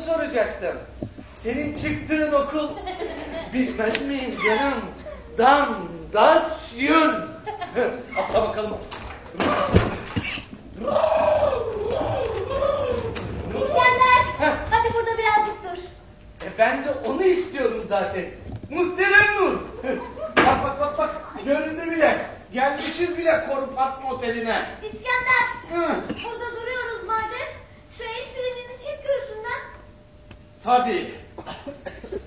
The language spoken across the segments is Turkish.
soracaktım. Senin çıktığın okul bilmez miyim canım? Dandasyon. Atla bakalım. İskender! Heh. Hadi burada birazcık dur. E ben de onu istiyorum zaten. Muhterem Nur. bak bak bak bak. Göründü bile. Gelmişiz bile Koru Fatma Oteli'ne. İskender! Hı. Burada Tabii.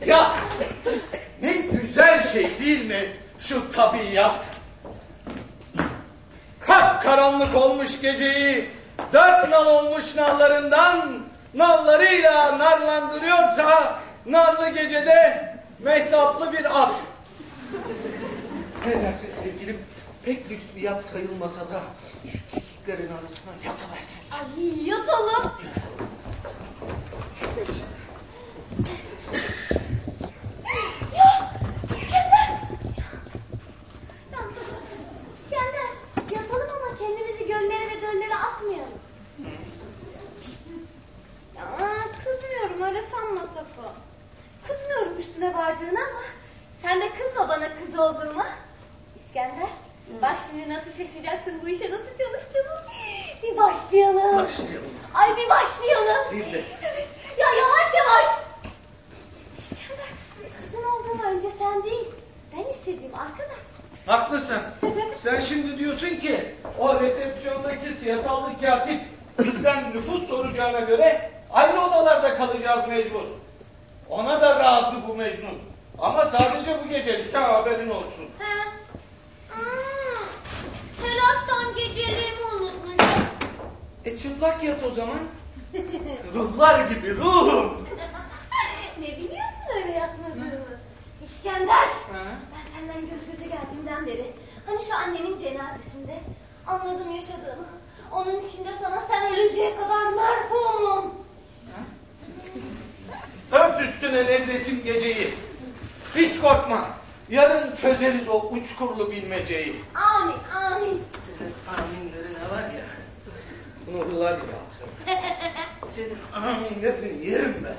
Ya ne güzel şey değil mi şu tabiat? Kap karanlık olmuş geceyi dört nal olmuş nallarından nallarıyla narlandırıyorsa narlı gecede mehtaplı bir at. Ne dersin sevgilim? Pek lüks bir yat sayılmasa da şu kekiklerin arasına yatıversin. Ay yatalım. Ya İskender! Ya, İskender yatalım ama kendimizi göllere ve göllere atmayalım. Ya kızmıyorum öyle sanma Safo. Kızmıyorum üstüne vardığına ama sen de kızma olduğuma. İskender bak şimdi nasıl şaşacaksın bu işe nasıl çalıştığımı. Bir başlayalım. Başlayalım. Ay bir başlayalım. Şimdi. Ya yavaş yavaş. İskender kadın olduğuma önce sen değil ben istediğim arkadaş. Haklısın. Sen şimdi diyorsun ki o resepsiyondaki siyasallı katip bizden nüfus soracağına göre ayrı odalarda kalacağız mecbur. Ona da razı bu Mecnun. Ama sadece bu gecelik ha haberin olsun. He. Hmm, telaştan geceliğimi unutmuşum. E çıplak yat o zaman. Ruhlar gibi ruhum. ne biliyorsun öyle yapmadığımı? İskender. Ha? Ben senden göz göze geldiğimden beri hani şu annenin cenazesinde anladım yaşadığımı. Onun içinde sana sen ölünceye kadar merhumum. Öp üstüne nevresim geceyi. Hiç korkma. Yarın çözeriz o uçkurlu bilmeceyi. Amin amin. Senin aminlerine var ya. Nurlar yağsın. Senin aminlerini yerim ben.